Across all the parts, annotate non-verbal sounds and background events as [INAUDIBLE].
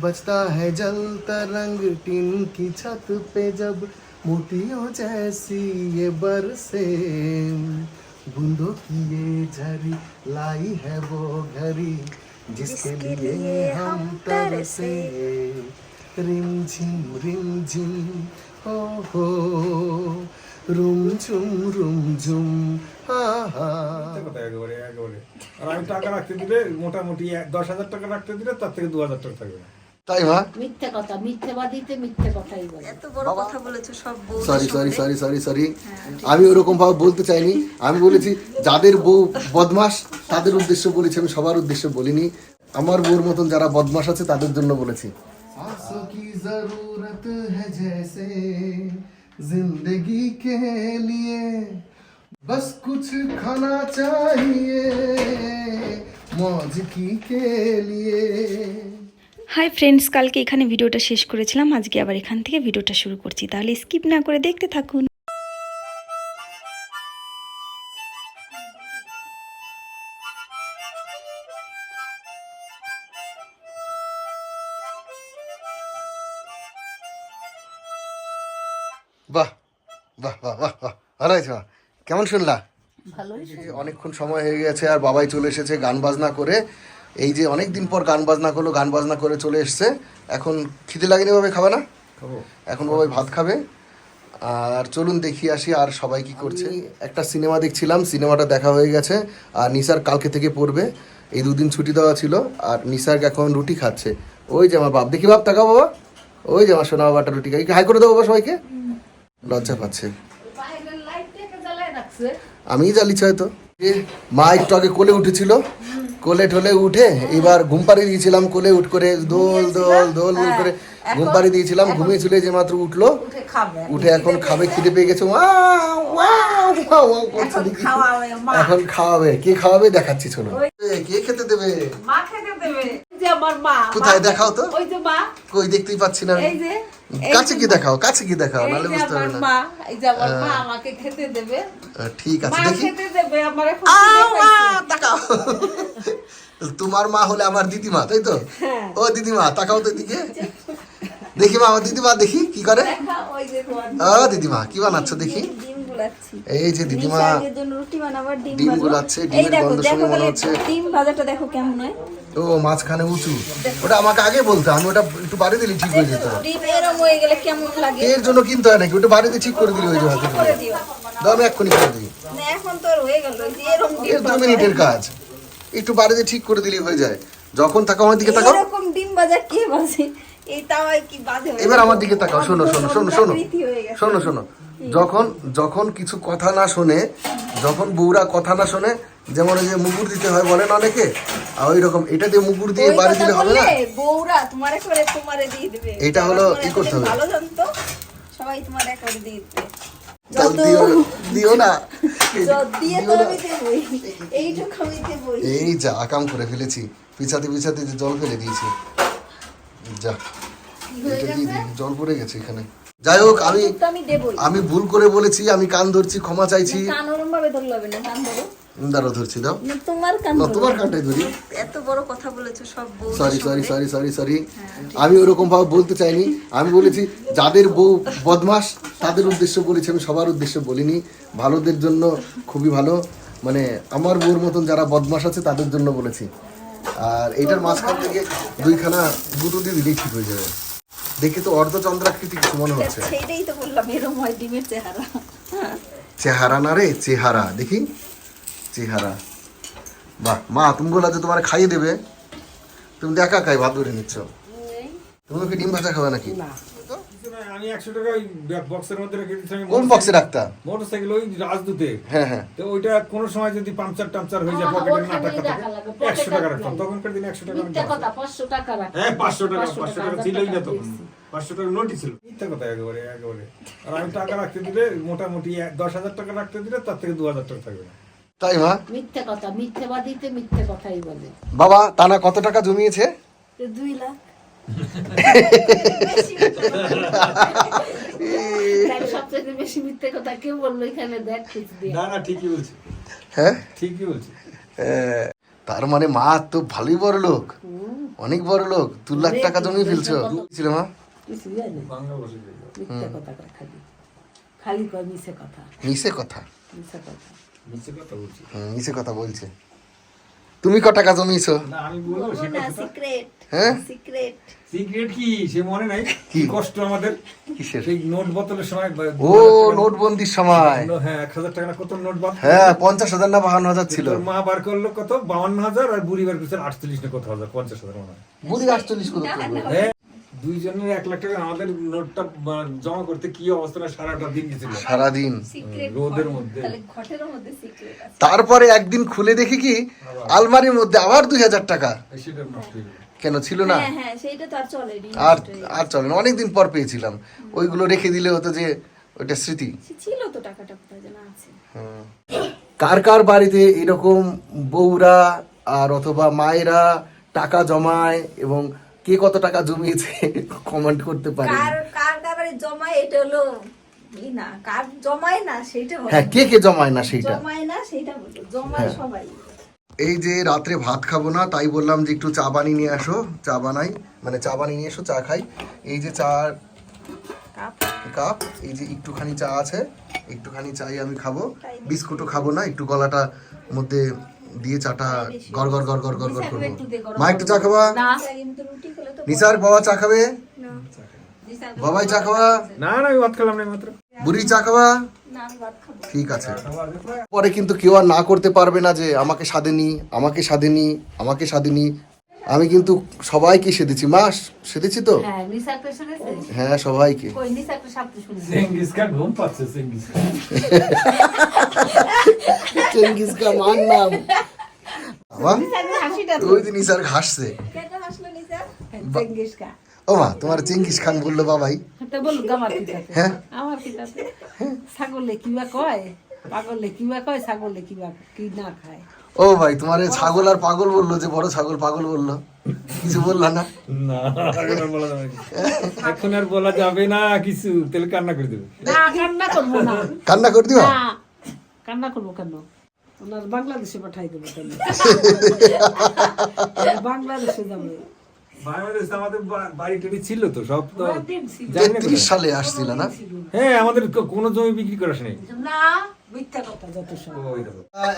बचता है जल तरंग टिन की छत पे जब मोतियों जैसी ये बरसे बूंदों की ये झरी लाई है वो घड़ी जिसके लिए हम तरसे रिम झिम रिम झिम हो हो রুম ঝুম রুম ঝুম হা হা মিথ্যে কথা একেবারে একেবারে আর আমি টাকা রাখতে দিলে মোটামুটি এক- দশ হাজার টাকা রাখতে দিলে তার থেকে দু হাজার টাকা থাকবে না তাই মা মিথ্যে কথা মিথ্যেবাদীতে মিথ্যে কথাই বলে এত বড় কথা বলেছো সব বউ sorry sorry sorry sorry sorry আমি ওরকম ভাবে বলতে চাইনি আমি বলেছি যাদের বউ বদমাস তাদের উদ্দেশ্য বলেছি আমি সবার উদ্দেশ্য বলিনি আমার বউর মতন যারা বদমাস আছে তাদের জন্য বলেছি सांसों की जरूरत है जैसे जिंदगी के लिए बस कुछ खाना चाहिए मौज की के लिए হাই ফ্রেন্ডস কালকে এখানে ভিডিওটা শেষ করেছিলাম আজকে আবার এখান থেকে ভিডিওটা শুরু করছি তাহলে স্কিপ না করে দেখতে থাকুন। বাহ বাহ বাহ বাহ বাহ ভালো হয়েছে কেমন শুনলা? অনেকক্ষণ সময় হয়ে গেছে আর বাবাই চলে এসেছে গান বাজনা করে। এই যে অনেক দিন পর গান বাজনা করল গান বাজনা করে চলে এসেছে। এখন খিদে লাগেনি ভাবে খাবে না? এখন বাবাই ভাত খাবে। আর চলুন দেখি আসি আর সবাই কি করছে। একটা সিনেমা দেখছিলাম সিনেমাটা দেখা হয়ে গেছে। আর নিসার কালকে থেকে পড়বে। এই দুদিন ছুটি দেওয়া ছিল। আর নিসার এখন রুটি খাচ্ছে। ওই যে আমার বাপ দেখি বাপ তাকাও বাবা। ওই যে আমার সোনা বাবাটা রুটি খাই হাই করে দেবো বাবা সবাইকে। লজ্জা পাচ্ছে। আমি জ্বালিছি হয়তো। মা একটু আগে কোলে উঠেছিল। কোলে ঠোলে উঠে এবার ঘুম পাড়িয়ে দিয়েছিলাম কোলে উঠ করে দোল দোল দোল দোল করে ঘুম পাড়ি দিয়েছিলাম ঘুমিয়েছিল যে মাত্র উঠল উঠে এখন খাবে খিদে পেয়ে গেছে এখন খাওয়াবে কে খাওয়াবে দেখাচ্ছি চলো কে খেতে দেবে? মা খেতে দেবে। ওই যে আমার মা কোথায় দেখাও তো? ওই যে মা। কই দেখতেই পাচ্ছি না এই যে কাছে কি দেখাও কাছে কি দেখাও যে বুঝতে আমার পারবে না। মা এই যে আমার মা আমাকে খেতে দেবে। ঠিক আছে দেখি। খেতে দেবে আমার। তাকাও। তোমার মা হলে আমার দিদিমা তাই তো? হ্যাঁ। ও দিদিমা তাকাও তো দিকে দেখি মা আমার দিদিমা দেখি কি করে। ও দিদিমা কি বানাচ্ছ দেখি। গুলাচ্ছি এই যে দিদিমা জন্য রুটি বানাবার ডিম ডিম। ডিমের গন্ধ শুনে মনে হচ্ছে। ডিম ভাজাটা দেখো কেমন হয়। ও মাঝখানে উঁচু। ওটা আমাকে আগে বলতো আমি ওটা একটু বাড়িয়ে দিলে ঠিক হয়ে যেত। ডিম এরম হয়ে গেলে কেমন লাগে? এর জন্য কিনতে হয় নাকি? ওটা বাড়িতে ঠিক করে দিলে হয়ে যাবে করে। দিও। দাও আমি এক্ষুনি করে দিই। না এখন তো হয়ে গেল এই যে এরম ডিম দু মিনিটের কাজ। একটু বাড়িতে ঠিক করে দিলেই হয়ে যায়। যখন তাকাও আমার দিকে তাকাও। এরকম ডিম ভাজা কে বাজে এবার আমার দিকে তাকাও। শোনো শোনো শোনো শোনো। শোনো শোনো। যখন যখন কিছু কথা না শোনে যখন বউরা কথা না শোনে যেমন ওই যে মুগুর দিতে হয় বলেন অনেকে? আর ওই রকম এটা দিয়ে মুগুর দিয়ে বাড়ি দিলে হবে না? বউরা তোমারে করে তোমারে দিয়ে দেবে। এটা হলো ই করতে হবে। ভালো জানতো সবাই তোমারে করে দিয়ে দেবে। দিও দিও না। এই যা আকাম করে ফেলেছি। পিছাতে পিছাতে জল ফেলে দিয়েছি। যা এটা দিই, জল পড়ে গেছে এখানে। যাই হোক আমি আমি ভুল করে বলেছি আমি কান ধরছি ক্ষমা চাইছি। কান ওরম ভাবে ধরলে হবে না কান ধরো। দাঁড়ো ধরছি দাও। তোমার কান তোমার কানটাই ধরি। এত বড় কথা বলেছ সব বউ sorry sorry sorry sorry sorry আমি ওরকম ভাবে বলতে চাইনি। আমি বলেছি যাদের বউ বদমাস তাদের উদ্দেশ্য বলেছি আমি সবার উদ্দেশ্য বলিনি। ভালোদের জন্য খুবই ভালো। মানে আমার বউর মতন যারা বদমাস আছে তাদের জন্য বলেছি। আর এইটার মাঝখান থেকে দুইখানা গুঁতো দিয়ে দিলেই ঠিক হয়ে যাবে। দেখে তো অর্ধচন্দ্রাকৃতি কিছু মনে হচ্ছে। সেটাই তো বললাম হয় ডিমের চেহারা। চেহারা না রে চেহারা দেখি। চেহারা। বাহ মা তুমি বললা যে তোমার খাইয়ে দেবে। তুমি দেখা খাই ভাত ধরে নিচ্ছ। তুমি কি ডিম ভাজা খাবে নাকি? নয়, আমি একশো টাকা ওই বক্সের মধ্যে রেখে দিচ্ছি কোন বক্সে রাখতা মোটর সাইকেল ওই রাজদূতে। হ্যাঁ হ্যাঁ। তো ওইটা কোনো সময় যদি পাংচার টাংচার হয়ে যায় পকেটে না টাকা থাকে লাগে, একশো পকেটে টাকা রাখতাম তখনকার দিনে একশো টাকা মিথ্যে রাখতাম। কথা পাঁচশো টাকা রাখ হ্যাঁ পাঁচশো টাকা পাঁচশো পাঁচশো টাকা, টাকা ছিলই না তখন। দিয়েছি। পাঁচশো টাকা নোটই ছিল। মিথ্যা কথা একেবারে একেবারে। আর আমি টাকা রাখতে দিলে মোটামুটি এক- দশ হাজার টাকা রাখতে দিলে তার থেকে দু হাজার টাকা থাকবে না। তাই মা? মিথ্যে কথা মিথ্যেবাদীতে মিথ্যে কথাই বলে। বাবা টানা কত টাকা জমিয়েছে? দুই লাখ। সবচেয়ে বেশি মিথ্যে কথা কেউ বলল এখানে দেখ না না ঠিকই বলছি। হ্যাঁ? ঠিকই বলছি। তার মানে মা তো ভালোই বড় লোক। অনেক বড় লোক। দু লাখ টাকা জমিয়ে ফেলছো। ছিল মা? কথা মিশে কথা বলছে। তুমি ক টাকা জমিয়েছো? না আমি বলব সেটা না সিক্রেট হ্যাঁ? সিক্রেট সিক্রেট কি? সে মনে নাই? কি? কষ্ট আমাদের। কিসের? সেই নোট বদলের সময় ও ও নোটবন্দির সময়। হ্যাঁ এক হাজার টাকা কত নোট বাদ হ্যাঁ পঞ্চাশ হাজার না বাহান্ন হাজার ছিল। মা বার করল কত? বাউন্ন হাজার আর বুড়ি বার করছে আটচল্লিশ না কত হাজার? পঞ্চাশ হাজার মনে হয়। বুড়ি 48 কত হ্যাঁ দুইজনের এক লাখ টাকা আমাদের নোটটা জমা করতে কি অবস্থা সারাটা দিন গেছিল? সারাদিন। রোদের মধ্যে। তাহলে ঘটের মধ্যে সিক্রেট আছে। তারপরে একদিন খুলে দেখি কি আলমারির মধ্যে আবার দুই হাজার টাকা। কেন ছিল না? হ্যাঁ হ্যাঁ আর আর আর চলে না অনেকদিন পর পেয়েছিলাম। ওইগুলো রেখে দিলে হতো যে ওইটা স্মৃতি। ছিল তো টাকাটা কার কার বাড়িতে এরকম বউরা আর অথবা মায়েরা টাকা জমায় এবং কে কত টাকা জমিয়েছে কমেন্ট করতে পারে কার কার কাবারে জমায় এটা হলো না কার জমায় না সেটা হ্যাঁ কে কে জমায় না সেইটা? জমায় না সেটা জমায় সবাই। এই যে রাত্রে ভাত খাব না তাই বললাম যে একটু চা বানিয়ে নিয়ে আসো চা বানাই মানে চা বানিয়ে নিয়ে এসো চা খাই। এই যে চা কাপ। কাপ এই যে একটুখানি চা আছে একটুখানি চাই আমি খাব বিস্কুটও খাব না একটু গলাটা মধ্যে দিয়ে চাটা গর গর গর গর গর গর করব। মা একটু চা খাবা? কিন্তু রুটি খেলে তো নিসার বাবা চা খাবে? বাবাই চা খাওয়া না না আমি ভাত খেলাম না মাত্র বুড়ি চা খাওয়া না আমি ভাত খাব। ঠিক আছে। পরে কিন্তু কেউ আর না করতে পারবে না যে আমাকে স্বাদেনি আমাকে স্বাদেনি আমাকে স্বাদেনি আমি কিন্তু সবাইকে সেধেছি। মা সেধেছি তো? হ্যাঁ হ্যাঁ সবাইকে [LAUGHS] কই নিশাকে সাপতে শুনেছে চেঙ্গিস খান চেঙ্গিস খান কা মান নাম বাবা ওই দিন ইসার হাসছে ও মা তোমার চেঙ্গিস খান বলল বাবাই। হ্যাঁ। আমার ছাগলে কিবা কয়? পাগলে কিবা কয় ছাগলে কিবা কি না খায়? ও ভাই তোমার ছাগল আর পাগল বলল যে বড় ছাগল পাগল বলল। কিছু বললা না? না এখন আর বলা যাবে না। এখন আর বলা যাবে না কিছু তাহলে কান্না করে দেবে। কান্না করব না। কান্না করে দিবা? কান্না করব কেন? ওনার বাংলাদেশে পাঠাই দেবো [LAUGHS] বাংলাদেশে যাবে। বাংলাদেশ আমাদের বাড়ি টাড়ি ছিল তো সব তো তেত্রিশ সালে আসছিল না? হ্যাঁ আমাদের কোনো জমি বিক্রি করা না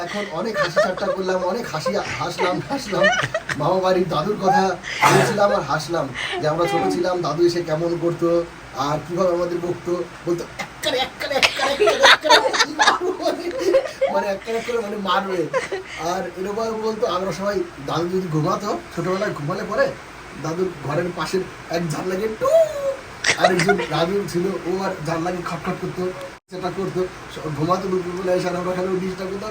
এখন অনেক হাসি ঠাট্টা করলাম অনেক হাসি হাসলাম হাসলাম। মামা বাড়ির দাদুর কথা বলছিলাম আর হাসলাম যে আমরা ছোট ছিলাম দাদু এসে কেমন করতো আর কীভাবে আমাদের বকতো বলতো কি মারবো বলে। মানে মানে মারবে আর এরকম বলতো, আমরা সবাই দাদু যদি ঘুমাতো, ছোটবেলায় ঘুমালে পরে দাদুর ঘরের পাশের এক জানলাকে টু আর একজন ছিল, ও আর জানলাকে খটখট করতো, সেটা করতো, ঘুমাতো দুপুরবেলা এসে আমরা ডিস্টার্ব করতো।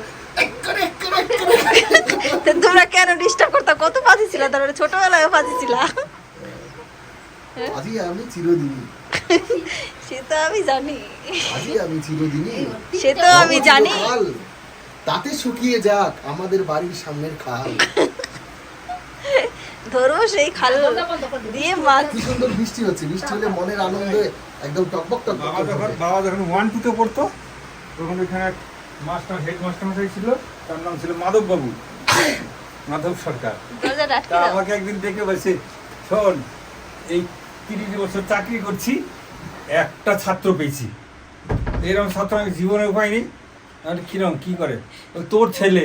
তোমরা কেন ডিস্টার্ব করতে কত ফাঁসি ছিল তারপরে ছোটবেলায় ফাঁসি ছিল আজই আমি চিরদিনই। [LAUGHS] সে তো আমি জানি। আজই আমি চিরদিনই। সে তো আমি জানি। তাতে শুকিয়ে যাক আমাদের বাড়ির সামনের খাল। [LAUGHS] ধরবো সেই খাল দিয়ে মাছ কি সুন্দর বৃষ্টি হচ্ছে বৃষ্টি হলে মনের আনন্দে একদম টকবক টকবক বাবা যখন বাবা যখন ওয়ান টুতে পড়তো তখন ওইখানে এক মাস্টার হেড মাস্টার মশাই ছিল তার নাম ছিল মাধব বাবু মাধব সরকার তা আমাকে একদিন ডেকে বলছে শোন এই তিরিশ বছর চাকরি করছি একটা ছাত্র পেয়েছি। এরকম ছাত্র আমি জীবনে পাইনি আমি কিরম কি করে? তোর ছেলে।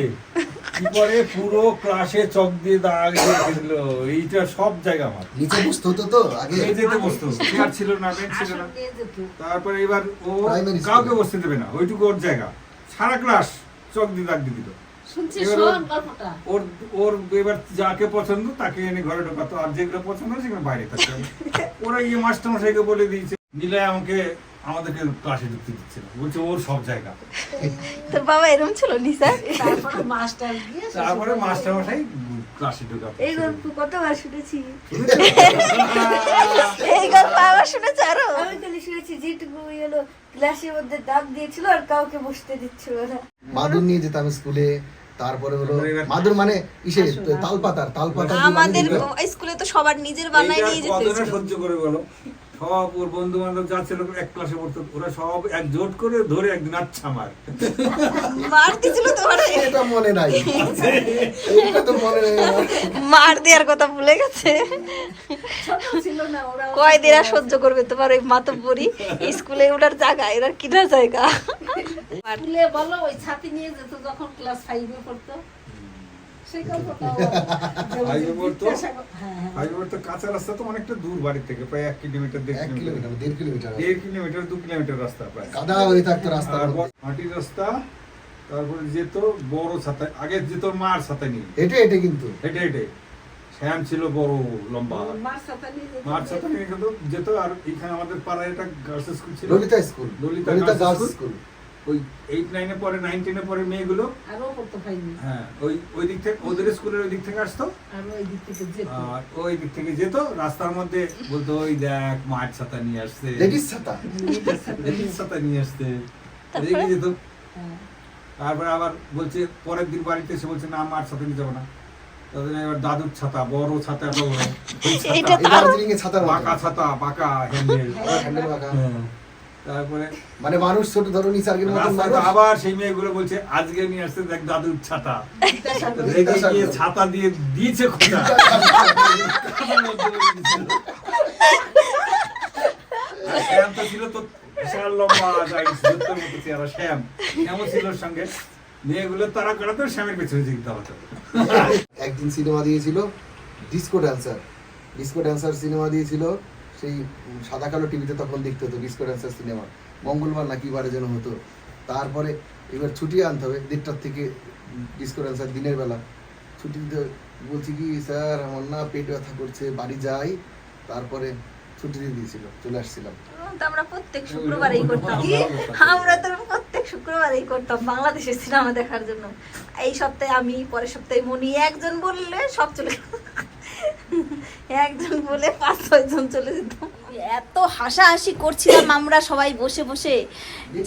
কি করে? পুরো ক্লাসে চক দিয়ে দাগ দিয়েছিল এইটা সব জায়গা আমার। নিচে বসতে হতো তো আগে? এই যেতে বসতো চেয়ার ছিল না বেঞ্চ ছিল না। তারপরে এবার ও কাউকে বসতে দেবে না। ওইটুকু ওর জায়গা। সারা ক্লাস চক দিয়ে দাগ দিয়ে শোন ওর- ওর ওর এবার যাকে পছন্দ তাকে এনে ঘরে ঢোকাতো আর যেগুলো পছন্দ সেগুলো বাইরে থাকতো ওরা গিয়ে মাস্টার মশাইকে বলে দিয়েছে নিলে আমাকে আমাদেরকে ক্লাসে ঢুকতে দিচ্ছে না। বলছে ওর সব জায়গা। তোর বাবা এরকম ছিল নিসা? তারপরে মাস্টার গিয়ে তারপরে মাস্টার মশাই ক্লাসে ঢোকাতো এই গল্প কতবার শুনেছি? [LAUGHS] এই গল্প আবার শুনেছ আরও? আমি খালি শুনেছি যেটুকু হলো ক্লাসের মধ্যে দাগ দিয়েছিল আর কাউকে বসতে দিচ্ছিল না। মাদুর নিয়ে যেতাম স্কুলে তারপরে হলো মাদুর মানে ইসে তালপাতার তালপাতা আমাদের। স্কুলে তো সবার নিজের বানায় নিয়ে যেতে সহ্য করে বলো? সব ওর বন্ধু বান্ধব যা ছিল এক ক্লাসে পড়তো ওরা সব এক জোট করে ধরে একদিন আচ্ছা আমার মার দিছিল তোমার? এটা মনে নাই। এটা তো মনে নেই। মার দেওয়ার কথা ভুলে গেছে। কয়দিন আর সহ্য করবে তোমার ওই মাতব্বরি? স্কুলে ওঠার জায়গা এরা কিনার জায়গা? স্কুলে বলো ওই ছাতি নিয়ে যেত যখন ক্লাস ফাইভে পড়তো। [LAUGHS] কাঁচা রাস্তা তো অনেকটা দূর বাড়ি থেকে প্রায় এক কিলোমিটার দেড় কিলোমিটার। কিলোমিটার দেড় কিলোমিটার দেড় কিলোমিটার দু কিলোমিটার রাস্তা প্রায়। কাদা হয়ে থাকতো রাস্তার মাটির রাস্তা তারপরে যেত বড় ছাতা আগে যেত মার ছাতা নিয়ে। হেঁটে হেঁটে কিন্তু। হেঁটে হেঁটে। শ্যাম ছিল বড় লম্বা। মার ছাতা নিয়ে যেত। আর এখানে আমাদের পাড়ায় একটা গার্লস স্কুল ছিল। Lalita school. Lalita girls school. ওই এইট নাইনে পরে নাইন টেনে পরে মেয়েগুলো আরও পড়তো ফাইভে হ্যাঁ ওই ওই দিক থেকে ওদের স্কুলের ওই দিক থেকে আসতো? আর ওই দিক থেকে যেত। আর ওই দিক থেকে যেত রাস্তার মধ্যে বলতো ওই দেখ মাঠ ছাতা নিয়ে আসছে লেডিস ছাতা। লেডিস ছাতা নিয়ে আসছে রেগে যেত। হ্যাঁ। তারপরে আবার বলছে পরের দিন বাড়িতে এসে বলছে না মার ছাতা নিয়ে যাব না। তাদের এবার দাদুর ছাতা বড় ছাতা বড়। ছাতা, বাঁকা ছাতা বাঁকা হ্যান্ডেল হ্যান্ডেল বাঁকা। তারপরে মানে মানুষ ছোট ধরো নিসার্গের মতন রাস্তায় মানুষ তো আবার সেই মেয়েগুলো বলছে আজকে নিয়ে দেখ দাদুর ছাতা। গিয়ে ছাতা দিয়ে দিয়েছে খোঁজা আর শ্যাম তো ছিল তো বিশাল লম্বা মতো চেহারা শ্যাম। শ্যামও ছিল সঙ্গে? মেয়েগুলো তারা করাতো শ্যামের পেছনে হতো। একদিন সিনেমা দিয়েছিল disco dancer disco dancer cinema দিয়েছিল সেই সাদা কালো টিভিতে তখন দেখতে হতো ডিসকো সিনেমা মঙ্গলবার না কি বারে যেন হতো। তারপরে এবার ছুটি আনতে হবে, দেড়টার থেকে ডিসকো ড্যান্সার দিনের বেলা। ছুটি দিতে বলছি কি, স্যার, আমার না পেট ব্যথা করছে, বাড়ি যাই। তারপরে ছুটি দিয়ে দিয়েছিল, চলে আসছিলাম। আমরা প্রত্যেক শুক্রবারেই করতাম। আমরা তো প্রত্যেক শুক্রবারেই করতাম বাংলাদেশের সিনেমা দেখার জন্য। এই সপ্তাহে আমি, পরের সপ্তাহে মনি একজন বললে সব চলে একজন বলে পাঁচ ছয় জন চলে যেত। এত হাসাহাসি করছিলাম আমরা সবাই বসে বসে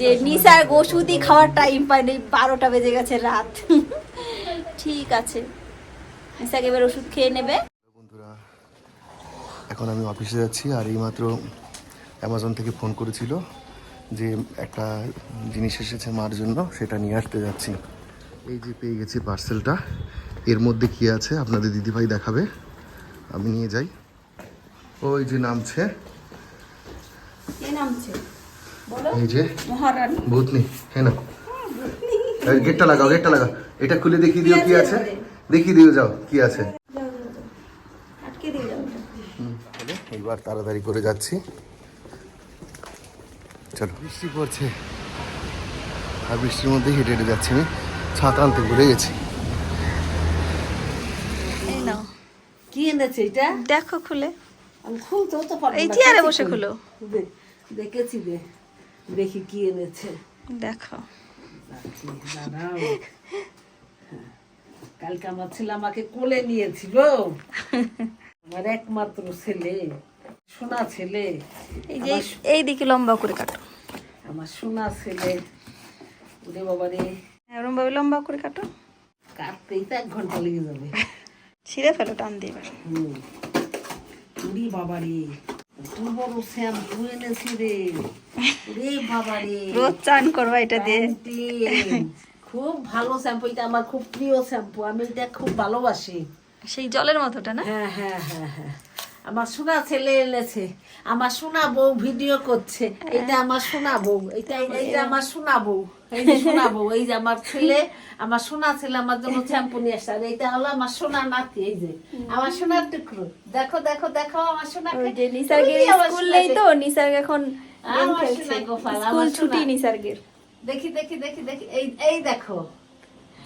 যে নিসার ওষুধই খাওয়ার টাইম পাইনি বারোটা বেজে গেছে রাত। ঠিক আছে। নিসাকে এবার ওষুধ খেয়ে নেবে। বন্ধুরা এখন আমি অফিসে যাচ্ছি আর এইমাত্র অ্যামাজন থেকে ফোন করেছিল যে একটা জিনিস এসেছে মার জন্য সেটা নিয়ে আসতে যাচ্ছি। এই যে পেয়ে গেছি পার্সেলটা এর মধ্যে কি আছে আপনাদের দিদিভাই দেখাবে? আমি নিয়ে যাই। ওই যে নামছে। এই যে ভূতনি। হ্যাঁ না গেটটা লাগাও গেটটা লাগাও। এটা খুলে দেখিয়ে দিও কি আছে। দেখিয়ে দিও যাও কি আছে। এইবার তাড়াতাড়ি করে যাচ্ছি। চলো। বৃষ্টি পড়ছে। আর বৃষ্টির মধ্যে হেঁটে হেঁটে যাচ্ছি আমি। ছাতা আনতে ভুলে গেছি এই নাও কি এনেছে এটা? দেখো খুলে। আমি খুলতেও তো পারব এই চেয়ারে বসে খুলি। দেখেছি রে দেখি কি এনেছে। দেখো। হ্যাঁ, কালকে আমার ছেলে আমাকে কোলে নিয়েছিল। আমার একমাত্র ছেলে সোনা ছেলে। এই যে এই দিকে লম্বা করে কাটো। আমার সোনা ছেলে। ওরে বাবা রে এরকম ভাবে লম্বা করে কাটো। কাটতেই তো এক ঘণ্টা লেগে যাবে। [LAUGHS] ছিঁড়ে ফেলো টান দিয়ে এবার। হুম। বাবা রে বড় শ্যাম্পু এনেছি রে। বাবা রে রোজ চান করবা এটা দিয়ে। খুব ভালো শ্যাম্পু এটা আমার খুব প্রিয় শ্যাম্পু আমি এটা খুব ভালোবাসি। সেই জলের মতোটা না? হ্যাঁ হ্যাঁ হ্যাঁ হ্যাঁ। আমার সোনা ছেলে এনেছে আমার সোনা বউ ভিডিও করছে এটা আমার সোনা বউ এটা আমার সোনা বউ। এই যে সোনা এই যে আমার ছেলে আমার সোনা ছেলে আমার জন্য শ্যাম্পু নিয়ে আসছে। আর এইটা হলো আমার সোনা নাতি এই যে। আমার সোনার টুকরো। দেখো দেখো দেখো আমার সোনা নিসার্গের স্কুল নেই তো নিসার্গ এখন স্কুল ছুটি নিসার্গের। দেখি দেখি দেখি দেখি। এই এই দেখো।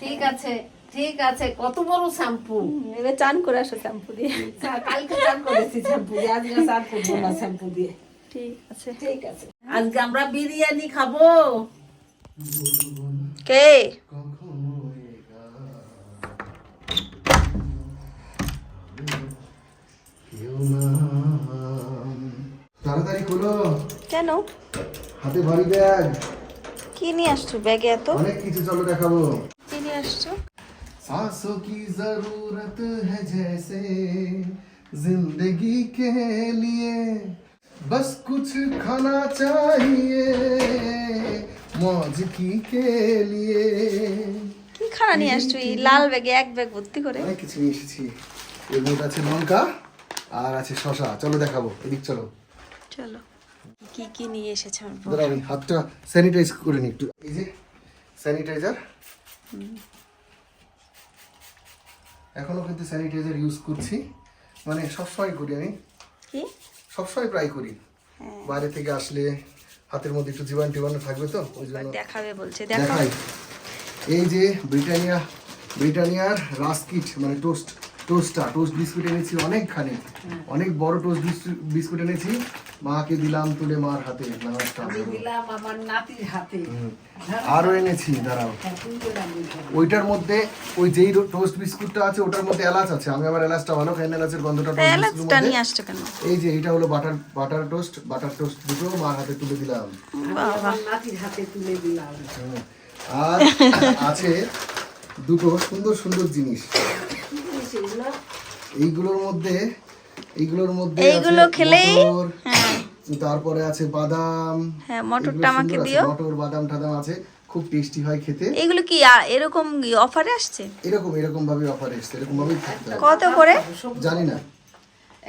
ঠিক আছে ঠিক আছে কত বড় শ্যাম্পু। এবার চান করে আসো শ্যাম্পু দিয়ে। কালকে চান করেছি শ্যাম্পু দিয়ে আজকে চান করব না শ্যাম্পু দিয়ে। ঠিক আছে। ঠিক আছে। আজকে আমরা বিরিয়ানি খাব। কে কেউ না। তাড়াতাড়ি খোলো কেন হাতে ভারী ব্যাগ কি নিয়ে আসছো ব্যাগে এত অনেক কিছু চলো দেখাবো কি নিয়ে আসছো सांसों की जरूरत है जैसे जिंदगी के लिए बस कुछ खाना चाहिए মজকিকে লিয়ে কি খানা নিয়ে আসছো এই লাল ব্যাগে এক ব্যাগ ভর্তি করে। অনেক কিছু নিয়ে এসেছি। এর মধ্যে আছে লঙ্কা আর আছে শশা চলো দেখাবো এদিক চলো। চলো। কি কি নিয়ে এসেছে আমার আমি হাতটা স্যানিটাইজ করে নিই একটু। এই যে স্যানিটাইজার এখনও কিন্তু স্যানিটাইজার ইউজ করছি। মানে সবসময় করি আমি। কি? সবসময় প্রায় করি। হ্যাঁ। বাইরে থেকে আসলে হাতের মধ্যে একটু জীবাণু টিবাণু থাকবে তো? ওই জন্য দেখাবে বলছে দেখাই। এই যে ব্রিটানিয়া ব্রিটানিয়ার রাস্কিট মানে টোস্ট। টোস্টটা টোস্ট বিস্কুট এনেছি অনেকখানি। অনেক বড় টোস্ট বিস্কুট এনেছি। মাকে দিলাম তুলে মার হাতে দিলাম আমার নাতির হাতে। আরও এনেছি দাঁড়াও। হ্যাঁ। ওইটার মধ্যে ওই যেই টোস্ট বিস্কুটটা আছে ওটার মধ্যে এলাচ আছে। আমি আবার এলাচটা ভালো খাই না এলাচের গন্ধটা এলাচটা নিয়ে আসছো কেন? এই যে এটা হলো butter butter toast butter toast দুটো মার হাতে তুলে দিলাম। আমার নাতির হাতে তুলে দিলাম। আর আছে দুটো সুন্দর সুন্দর জিনিস। এগুলো? এইগুলোর মধ্যে এইগুলোর মধ্যে এইগুলো খেলেই হ্যাঁ। তারপরে আছে বাদাম। হ্যাঁ মটরটা আমাকে দিও। মটর বাদাম টাদাম আছে খুব টেস্টি হয় খেতে। এগুলো কি এরকম অফারে আসছে? এরকম এরকম ভাবে অফার এসছে এরকম ভাবে কত করে? জানি না।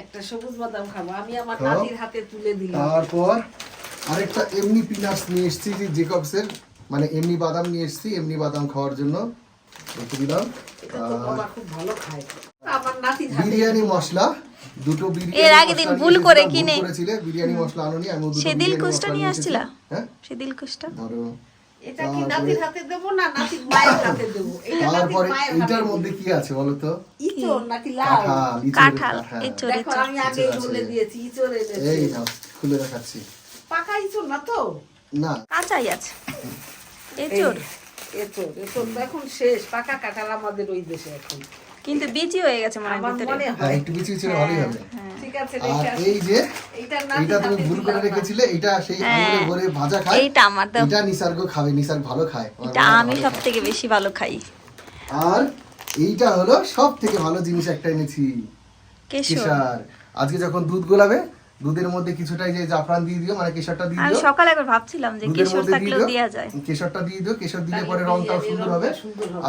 একটা সবুজ বাদাম খাব। আমি আমার। নাতির হাতে তুলে দিলাম। তারপর আরেকটা এমনি পিনাটস নিয়ে এসেছি যে জেকবসের মানে এমনি বাদাম নিয়ে এসেছি এমনি বাদাম খাওয়ার জন্য। রেখে দিলাম। বিরিয়ানি মশলা দুটো বিরিয়ানি এর আগের দিন ভুল করে কিনে। করেছিলে? বিরিয়ানি মশলা আনোনি আমি দুটো সে বিরিয়ানি দিলকুশটা মশলা নিয়ে। আসছিলা? হ্যাঁ? সে দিলকুশটা ধরো এটা কি নাতির হাতে দেবো না নাতির মায়ের হাতে দেবো? এটা নাতির মায়ের হাতে এইটার দেবো। মধ্যে কি আছে বলো তো? ইঁচড় নাকি লাউ? কাঁঠাল কাঁঠাল কাঁঠাল। দেখো আমি আগে বলে দিয়েছি ইঁচড় এনেছে এই নাও খুলে দেখাচ্ছি। পাকা ইঁচড় না তো? না। কাঁচাই আছে। এঁচড়। এখন শেষ পাকা কাঁঠাল আমাদের ওই দেশে এখন। কিন্তু বিচি হয়ে গেছে মনে হয় আমার ভিতরে। হ্যাঁ একটু কিছু ছিল ভালোই হবে। ঠিক আছে আর এই যে এইটা এটা তুমি ভুল করে রেখেছিলে এটা সেই আঙুলে ভরে ভাজা খায়। এইটা আমার দাও এটা নিসার্গ খাবে নিসার্গ ভালো খায়। এটা আমি ভালো সব খায়। থেকে বেশি ভালো খাই। আর এইটা হলো সব থেকে ভালো জিনিস একটা এনেছি। কেশর। আজকে যখন দুধ গোলাবে দুধের মধ্যে কিছুটা এই যে জাফরান দিয়ে দিও মানে কেশরটা দিয়ে আমি দিও। সকালে একবার ভাবছিলাম যে কেশর থাকলেও দেওয়া যায়। কেশরটা দিয়ে দিও কেশর দিলে পরে রংটাও সুন্দর হবে।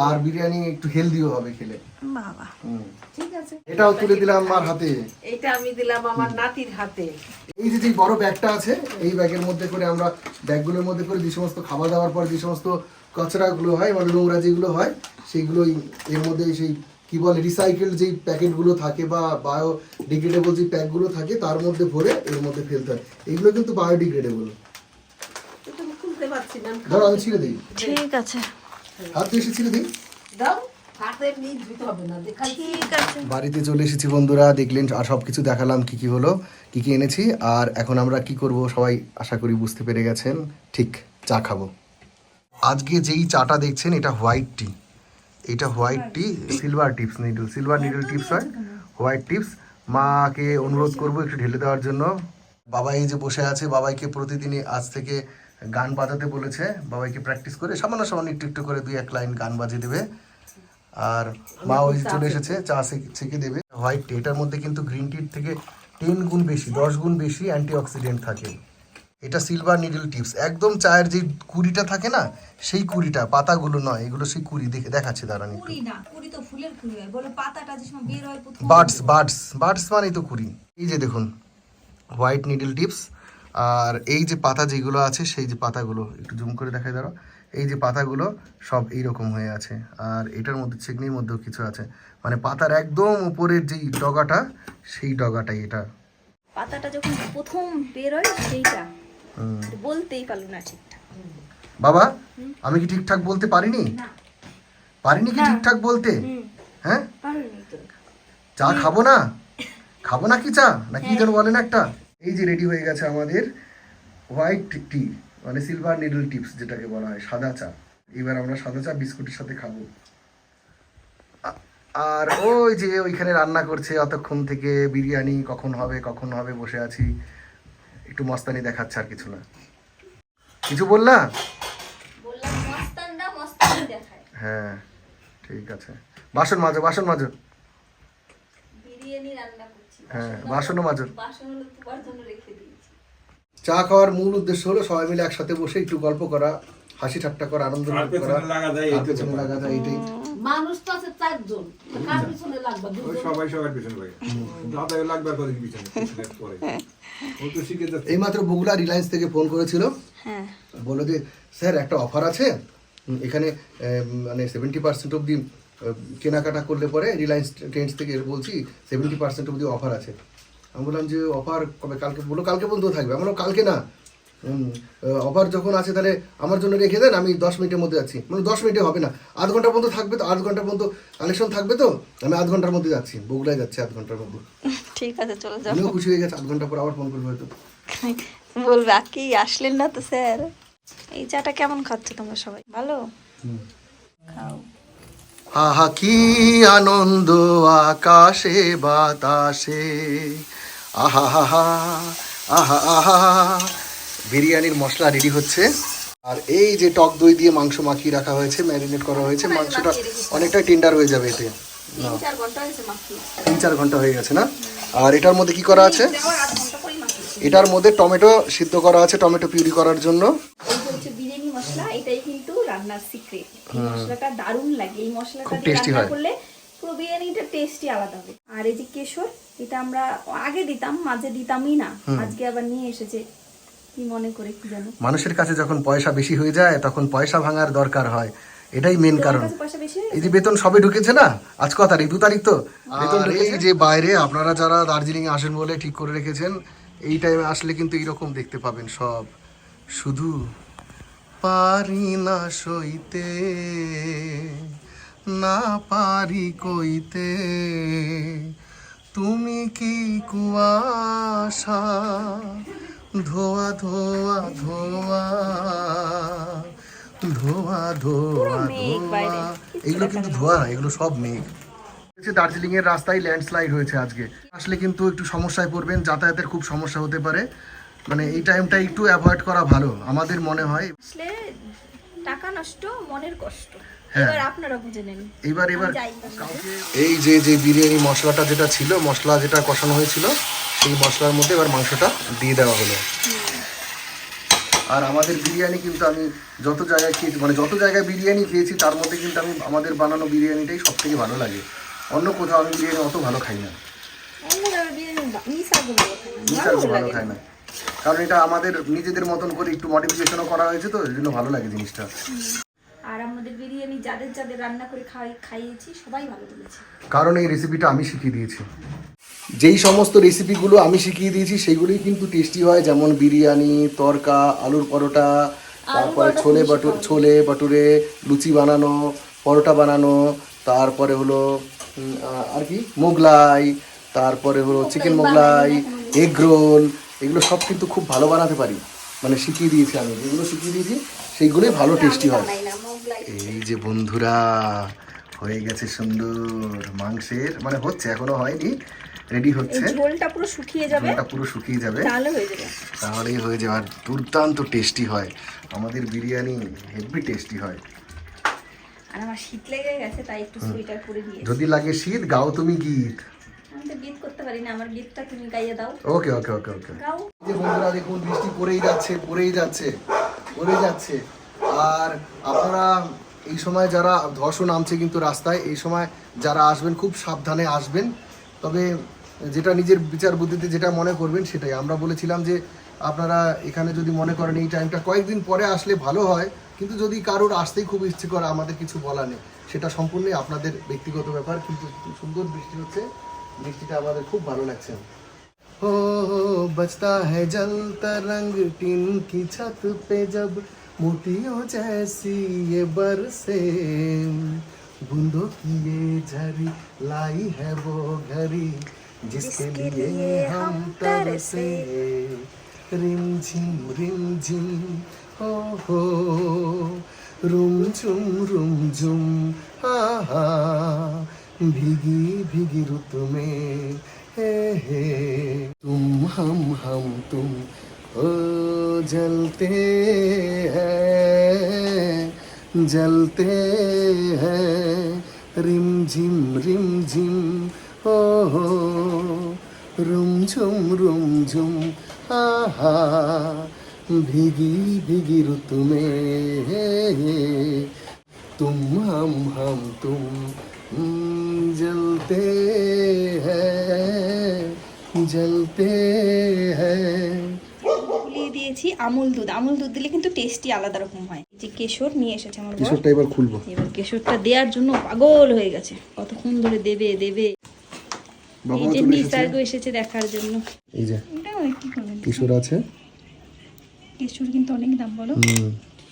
আর বিরিয়ানি একটু হেলদিও হবে খেলে। বাবা। হুম। ঠিক আছে। এটাও তুলে দিলাম আমার হাতে। এইটা আমি দিলাম আমার নাতির হাতে। এই যে যে বড় ব্যাগটা আছে এই ব্যাগের মধ্যে করে আমরা ব্যাগগুলোর মধ্যে করে যে সমস্ত খাবার দাবার পর যে সমস্ত কচরাগুলো হয় মানে নোংরা যেগুলো হয় সেইগুলো এই- এর মধ্যে সেই কি বলে রিসাইকেল যেই প্যাকেটগুলো থাকে বা বায়ো ডিগ্রেডেবল যে প্যাকগুলো থাকে তার মধ্যে ভরে এর মধ্যে ফেলতে হয়। এইগুলো কিন্তু বায়োডিগ্রেডেবল ধরো আমি ছিঁড়ে দিই। ঠিক আছে। হাত এসে ছিঁড়ে দিই? দাও বাড়িতে চলে এসেছি বন্ধুরা দেখলেন আর সব কিছু দেখালাম কি কি হলো কি কি এনেছি আর এখন আমরা কি করব সবাই আশা করি বুঝতে পেরে গেছেন। ঠিক চা খাব। আজকে যেই চাটা দেখছেন এটা হোয়াইট টি এটা white tea silver tips needle silver needle tips হয় হোয়াইট টিপস মাকে অনুরোধ করব একটু ঢেলে দেওয়ার জন্য। বাবা এই যে বসে আছে বাবাইকে প্রতিদিনই আজ থেকে গান বাজাতে বলেছে। বাবাইকে প্র্যাকটিস করে সামান্য সামান্য একটু একটু করে দুই এক লাইন গান বাজিয়ে দেবে। আর মা ওই যে চলে এসেছে চা ছেঁকে দেবে। হোয়াইট টি এটার মধ্যে কিন্তু গ্রিন টির থেকে টেন গুণ বেশি দশ গুণ বেশি অ্যান্টি অক্সিডেন্ট থাকে। এটা সিলভার নিডল টিপস একদম চায়ের যে কুড়িটা থাকে না সেই কুড়িটা পাতাগুলো নয় এগুলো সেই কুড়ি দেখে দেখাচ্ছে দাঁড়ান একটু। কুড়ি না কুড়ি তো ফুলের কুড়ি হয়। বলো পাতাটা যে সময় বের হয় প্রথম। বার্ডস বার্ডস বার্ডস মানেই তো কুড়ি। এই যে দেখুন হোয়াইট নিডল টিপস আর এই যে পাতা যেগুলো আছে সেই যে পাতাগুলো একটু জুম করে দেখাই দাঁড়ো এই যে পাতাগুলো সব এইরকম হয়ে আছে আর এটার মধ্যে চেকনির মধ্যেও কিছু আছে। মানে পাতার একদম উপরের যেই ডগাটা সেই ডগাটাই এটা। পাতাটা যখন প্রথম বের হয় সেইটা। বলতেই পারল না ঠিকঠাক। বাবা আমি কি ঠিকঠাক বলতে পারিনি? পারিনি কি ঠিকঠাক বলতে? হ্যাঁ? চা খাব না? খাব না কি চা? না কি যেন বলেন একটা। এই যে রেডি হয়ে গেছে আমাদের হোয়াইট টি মানে সিলভার নিডল টিপস যেটাকে বলা হয় সাদা চা। এবার আমরা সাদা চা বিস্কুটের সাথে খাব। আর ওই যে ওইখানে রান্না করছে অতক্ষণ থেকে বিরিয়ানি কখন হবে কখন হবে বসে আছি। একটু মস্তানি দেখাচ্ছে আর কিছু না। কিছু বললা? হ্যাঁ ঠিক আছে। বাসন মাজো বাসন মাজো। বিরিয়ানি রান্না করছি। হ্যাঁ বাসনও মাজো। বাসন হলো তোমার জন্য রেখে দিয়েছি। চা খাওয়ার মূল উদ্দেশ্য হলো সবাই মিলে একসাথে বসে একটু গল্প করা হাসি ঠাট্টা করা আনন্দ কার করা। লাগা যায় এইটাই মানুষ তো আছে চারজন কার পিছনে লাগবে সবাই সবার পিছনে দাদা লাগবে পিছনে পরে। এইমাত্র বগুড়া রিলায়েন্স থেকে ফোন করেছিল। হ্যাঁ। বলল যে স্যার একটা অফার আছে। এখানে মানে সেভেন্টি পার্সেন্ট অবধি কেনাকাটা করলে পরে রিলায়েন্স ট্রেন্ডস থেকে বলছি সেভেন্টি পার্সেন্ট অবধি অফার আছে। আমি বললাম যে অফার কবে? কালকে বলল কালকে পর্যন্ত থাকবে। আমি বললাম কালকে না। অফার যখন আছে তাহলে আমার জন্য রেখে দেন আমি দশ মিনিটের মধ্যে যাচ্ছি। মানে দশ মিনিটে হবে না। আধ ঘণ্টা পর্যন্ত থাকবে তো আধ ঘণ্টা পর্যন্ত কালেকশন থাকবে তো আমি আধ ঘণ্টার মধ্যে যাচ্ছি। বগুড়ায় যাচ্ছি আধ ঘণ্টার মধ্যে। ঠিক আছে চলে যাও। আমিও খুশি হয়ে গেছে আধ ঘণ্টা পর আবার ফোন করব হয়তো। বলবে আকি আসলেন না তো স্যার। এই চাটা কেমন খাচ্ছ তোমরা সবাই? ভালো? খাও। আহা কি আনন্দ আকাশে বাতাসে। আহা হা হা আহা আহা বিরিয়ানির মশলা রেডি হচ্ছে। আর এই যে টক দই দিয়ে মাংস মাখিয়ে রাখা হয়েছে ম্যারিনেট করা হয়েছে মাংসটা অনেকটা টেন্ডার হয়ে যাবে এতে। তিন চার ঘণ্টা হয়ে গেছে না? আর এটার মধ্যে কি করা আছে? এটার মধ্যে টমেটো সিদ্ধ করা আছে টমেটো পিউরি করার জন্য। বিরিয়ানি মশলা এটাই কিন্তু রান্নার সিক্রেট মশলাটা দারুণ লাগে। এই মশলাটা রান্না। করলে পুরো বিরিয়ানিটা টেস্টই আলাদা হবে। আর এই যে কেশর এটা আমরা আগে দিতাম মাঝে দিতামই না। আজকে আবার নিয়ে এসেছে। কি মনে করে কি জানো। মানুষের কাছে যখন পয়সা বেশি হয়ে যায় তখন পয়সা ভাঙার দরকার হয়। এটাই মেন কারণ। এই যে বেতন সবে ঢুকেছে না? আজ ক তারিখ? দু তারিখ তো? বেতন এই যে বাইরে আপনারা যারা দার্জিলিং এ আসেন বলে ঠিক করে রেখেছেন এই টাইমে আসলে কিন্তু এইরকম দেখতে পাবেন সব। শুধু পারি না সইতে না পারি কইতে তুমি কি কুয়াশা ধোয়া ধোয়া ধোয়া ধোয়া ধোয়া ধোয়া। এগুলো কিন্তু ধোয়া না এগুলো সব মেঘ। দার্জিলিং এর রাস্তায় ল্যান্ডস্লাইড হয়েছে আজকে। আসলে কিন্তু একটু সমস্যায় পড়বেন যাতায়াতের খুব সমস্যা হতে পারে। মানে এই টাইমটা একটু অ্যাভয়েড করা ভালো আমাদের মনে হয়। টাকা নষ্ট মনের কষ্ট। হ্যাঁ। এবার আপনারা বুঝে নেন। এবার এবার এই যে যে বিরিয়ানি মশলাটা যেটা ছিল মশলা যেটা কষানো হয়েছিল সেই মশলার মধ্যে এবার মাংসটা দিয়ে দেওয়া হলো। আর আমাদের বিরিয়ানি কিন্তু আমি যত জায়গায় খেয়েছি মানে যত জায়গায় বিরিয়ানি খেয়েছি, তার মধ্যে কিন্তু আমি আমাদের বানানো বিরিয়ানিটাই সব থেকে ভালো লাগে। অন্য কোথাও আমি বিরিয়ানি অত ভালো খাই না। ভালো খাই না। কারণ এটা আমাদের নিজেদের মতন করে একটু মডিফিকেশনও করা হয়েছে তো, এই জন্য ভালো লাগে জিনিসটা। আর আমাদের বিরিয়ানি যাদের যাদের রান্না করে খাই খাইয়েছি সবাই ভালো বলেছে। কারণ এই রেসিপিটা আমি শিখিয়ে দিয়েছি। যেই সমস্ত রেসিপিগুলো আমি শিখিয়ে দিয়েছি সেগুলোই কিন্তু টেস্টি হয় যেমন বিরিয়ানি তরকা আলুর পরোটা তারপরে ছোলে বাটু ছোলে বাটুরে লুচি বানানো পরোটা বানানো তারপরে হলো আর কি? মোগলাই তারপরে হলো চিকেন মোগলাই এগ রোল এগুলো সব কিন্তু খুব ভালো বানাতে পারি। মানে শিখিয়ে দিয়েছি আমি। যেগুলো শিখিয়ে দিয়েছি সেইগুলোই ভালো টেস্টি হয়। এই যে বন্ধুরা হয়ে গেছে সুন্দর মাংসের মানে হচ্ছে এখনও হয়নি রেডি হচ্ছে। ঝোলটা পুরো শুকিয়ে যাবে। ঝোলটা পুরো শুকিয়ে যাবে। তাহলে হয়ে যাবে। তাহলেই হয়ে যাবে আর দুর্দান্ত টেস্টি হয়। আমাদের বিরিয়ানি হেভি টেস্টি হয়। আর আমার শীত লেগে গেছে তাই একটু সোয়েটার পরে দিয়ে যদি লাগে শীত গাও তুমি গীত। আমি তো গীত করতে পারি না আমার গীতটা তুমি গাইয়ে দাও। ওকে ওকে ওকে ওকে গাও। যে বন্ধুরা দেখুন বৃষ্টি পড়েই যাচ্ছে পড়েই যাচ্ছে পড়েই যাচ্ছে। আর আপনারা এই সময় যারা ধসও নামছে কিন্তু রাস্তায় এই সময় যারা আসবেন খুব সাবধানে আসবেন। তবে যেটা নিজের বিচার বুদ্ধিতে যেটা মনে করবেন সেটাই। আমরা বলেছিলাম যে আপনারা এখানে যদি মনে করেন এই টাইমটা কয়েকদিন পরে আসলে ভালো হয় কিন্তু যদি কারোর আসতেই খুব ইচ্ছে করে আমাদের কিছু বলা নেই। সেটা সম্পূর্ণই আপনাদের ব্যক্তিগত ব্যাপার কিন্তু সুন্দর বৃষ্টি হচ্ছে। বৃষ্টিটা আমাদের খুব ভালো লাগছে हो बचता है जलता रंग टिन की छत पे जब मोतियों जैसी ये बरसे बूंदों की ये झरी लाई है वो घड़ी जिसके लिए हम तरसे रिम झिम रिम झिम हो हो रुम झुम रुम झुम हा हा भीगी भीगी रुत में है हे तुम हम हम तुम ओ जलते हैं जलते हैं रिम झिम रिम झिम ओ हो रुम झुम रुम झुम आहा भीगी भीगी रुत में है हे तुम हम हम तुम जलते हैं जलते हैं গুলিয়ে দিয়েছি আমুল দুধ আমুল দুধ দিলে কিন্তু টেস্টি আলাদা রকম হয় এই যে কেশর নিয়ে এসেছে আমার বর কিশোরটা এবার খুলবো এবার কেশরটা দেওয়ার জন্য পাগল হয়ে গেছে কতক্ষণ ধরে দেবে দেবে বাবা এই যে চলে এসেছে নিসার্গ এসেছে দেখার জন্য এই যে এটা অনেক কি করবেন কিশোর আছে কেশর কিন্তু অনেক দাম বলো হুম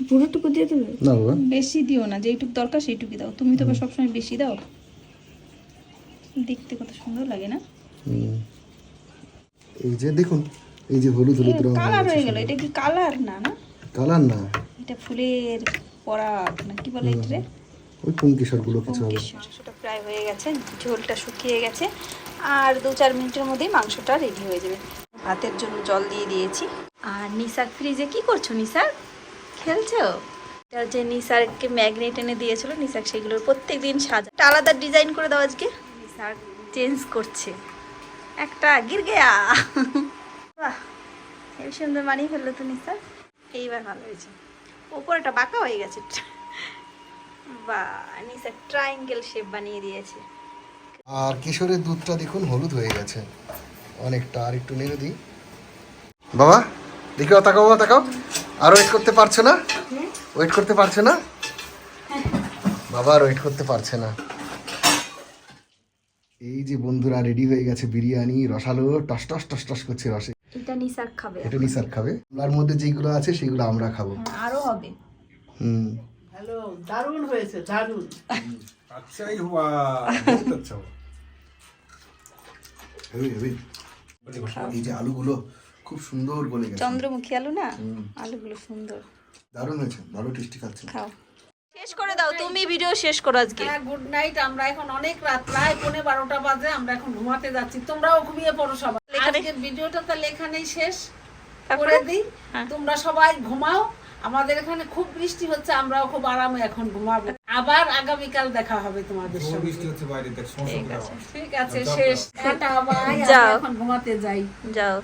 পুরোটুকু দিয়ে দেবে না বাবা বেশি দিও না যেইটুক দরকার সেইটুকুই দাও তুমি তো আবার সবসময় বেশি দাও দেখতে কত সুন্দর লাগে না? এই যে দেখুন এই যে হলুদ হলুদ রং কালার হয়ে গেল এটা কি কালার না না? কালার না। এটা ফুলের পরাগ না কি বলে এটা ওই পুঙ্কিশরগুলো কিছু হবে। মাংসটা প্রায় হয়ে গেছে ঝোলটা শুকিয়ে গেছে। আর দু চার মিনিটের মধ্যেই মাংসটা রেডি হয়ে যাবে। ভাতের জন্য জল দিয়ে দিয়েছি। আর নিসার ফ্রিজে কি করছ নিসার? খেলছো? এটা যে নিসারকে ম্যাগনেট এনে দিয়েছিল নিসার সেগুলোর প্রত্যেক দিন সাজা আলাদা ডিজাইন করে দাও আজকে। নিসার চেঞ্জ করছে। একটা গির গেয়া বাহ হেবি সুন্দর মানিয়ে ফেলল তো নিসার এইবার ভালো হয়েছে। ওপরটা বাঁকা হয়ে গেছে। বা নিসা ট্রায়াঙ্গেল শেপ বানিয়ে দিয়েছে। আর কিশোরের দুধটা দেখুন হলুদ হয়ে গেছে। অনেকটা আর একটু নেড়ে দিই। বাবা দেখো তাকাও তাকাও। আর ওয়েট করতে পারছ না? ওয়েট করতে পারছ না? বাবা আর ওয়েট করতে পারছে না। এই যে বন্ধুরা রেডি হয়ে গেছে বিরিয়ানি রসালো টস টস টস টস করছে রসে। এটা নিসার খাবে এটা নিসার খাবে। তার মধ্যে যেগুলো আছে সেগুলো আমরা খাব। হ্যাঁ, আরও হবে। হুম। হ্যালো দারুণ হয়েছে দারুণ। আচ্ছাই হুয়া আচ্ছা হেভি হেভি এই যে আলুগুলো খুব সুন্দর গলে গেছে। চন্দ্রমুখী আলু না? আলুগুলো সুন্দর। দারুণ হয়েছে ভালো টেস্টি খাচ্ছে। খাও। শেষ করে দাও তুমি ভিডিও শেষ করো আজকে। হ্যাঁ গুড নাইট আমরা এখন অনেক রাত প্রায় পৌনে বারোটা বাজে আমরা এখন ঘুমাতে যাচ্ছি। তোমরাও ঘুমিয়ে পড়ো সবাই। আজকের ভিডিওটা তাহলে এখানেই শেষ করে দিই। হ্যাঁ। তোমরা সবাই ঘুমাও। আমাদের এখানে খুব বৃষ্টি হচ্ছে আমরাও খুব আরামে এখন ঘুমাবো। আবার আগামীকাল দেখা হবে তোমাদের সঙ্গে। বৃষ্টি হচ্ছে বাইরে ঠিক আছে। শেষ। Tata bye. এখন ঘুমাতে যাই। যাও।